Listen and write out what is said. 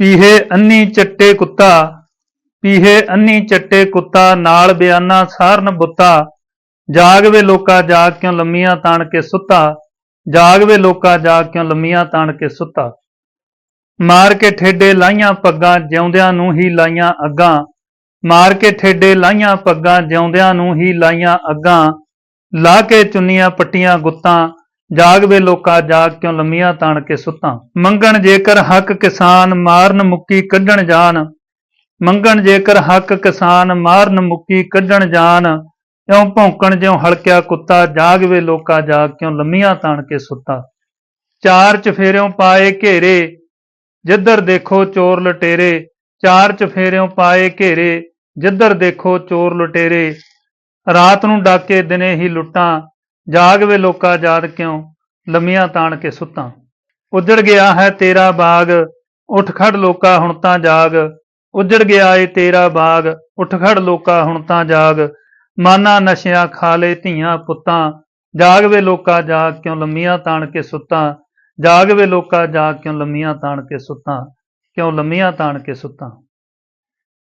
ਪੀਹੇ ਅੰਨੀ ਚੱਟੇ ਕੁੱਤਾ, ਪੀਹੇ ਅੰਨੀ ਚੱਟੇ ਕੁੱਤਾ, ਨਾਲ ਬਿਆਨਾ ਸਾਰਨ ਬੁੱਤਾ। ਜਾਗ ਵੇ ਲੋਕਾ, ਜਾਗ ਕਿਉਂ ਲੰਮੀਆਂ ਤਾਣ ਕੇ ਸੁੱਤਾ? ਜਾਗ ਵੇ ਲੋਕਾ, ਜਾਗ ਕਿਉਂ ਲੰਮੀਆਂ ਤਾਣ ਕੇ ਸੁੱਤਾ? ਮਾਰ ਕੇ ਠੇਡੇ ਲਾਈਆਂ ਪੱਗਾਂ, ਜਿਉਂਦਿਆਂ ਨੂੰ ਹੀ ਲਾਈਆਂ ਅੱਗਾਂ। ਮਾਰ ਕੇ ਠੇਡੇ ਲਾਈਆਂ ਪੱਗਾਂ, ਜਿਉਂਦਿਆਂ ਨੂੰ ਹੀ ਲਾਈਆਂ ਅੱਗਾਂ। ਲਾ ਕੇ ਚੁੰਨੀਆਂ ਪੱਟੀਆਂ ਗੁੱਤਾਂ। ਜਾਗ ਵੇ ਲੋਕਾ, ਜਾਗ ਕਿਉਂ ਲੰਮੀਆਂ ਤਾਣ ਕੇ ਸੁੱਤਾਂ? ਮੰਗਣ ਜੇਕਰ ਹੱਕ ਕਿਸਾਨ ਮਾਰਨ ਮੁੱਕੀ ਕੱਢਣ ਜਾਣ ਮੰਗਣ ਜੇਕਰ ਹੱਕ ਕਿਸਾਨ ਮਾਰਨ ਮੁੱਕੀ ਕੱਢਣ ਜਾਣ ਇਉਂ ਭੌਂਕਣ ਜਿਉਂ ਹਲਕਿਆ ਕੁੱਤਾ, ਜਾਗ ਵੇ ਲੋਕਾ, ਜਾਗ ਕਿਉਂ ਲੰਮੀਆਂ ਤਾਣ ਕੇ ਸੁੱਤਾ? ਚਾਰ ਚਫੇਰਿਓਂ ਪਾਏ ਘੇਰੇ, ਜਿੱਧਰ ਦੇਖੋ ਚੋਰ ਲਟੇਰੇ। ਚਾਰ ਚਫੇਰਿਓਂ ਪਾਏ ਘੇਰੇ, ਜਿੱਧਰ ਦੇਖੋ ਚੋਰ ਲੁਟੇਰੇ। ਰਾਤ ਨੂੰ ਡਾਕੇ ਦਿਨੇ ਹੀ ਲੁੱਟਾਂ ਜਾਗ ਵੇ ਲੋਕਾ ਜਾਦ ਕਿਉਂ? ਲੰਮੀਆਂ ਤਾਣ ਕੇ ਸੁੱਤਾਂ। ਉੱਜੜ ਗਿਆ ਹੈ ਤੇਰਾ ਬਾਗ, ਉੱਠ ਖੜ ਲੋਕਾ ਹੁਣ ਤਾਂ ਜਾਗ। ਉੱਜੜ ਗਿਆ ਏ ਤੇਰਾ ਬਾਗ, ਉੱਠ ਖੜ ਲੋਕਾ ਹੁਣ ਤਾਂ ਜਾਗ। ਮਾਨਾ ਨਸ਼ਿਆਂ ਖਾ ਲੇ ਧੀਆਂ ਪੁੱਤਾਂ। ਜਾਗ ਵੇ ਲੋਕਾ ਜਾਗ ਕਿਉਂ? ਲੰਮੀਆਂ ਤਾਣ ਕੇ ਸੁੱਤਾਂ। ਜਾਗ ਵੇ ਲੋਕਾ ਜਾਗ ਕਿਉਂ? ਲੰਮੀਆਂ ਤਾਣ ਕੇ ਸੁੱਤਾਂ। ਕਿਉਂ? ਲੰਮੀਆਂ ਤਾਣ ਕੇ ਸੁੱਤਾਂ।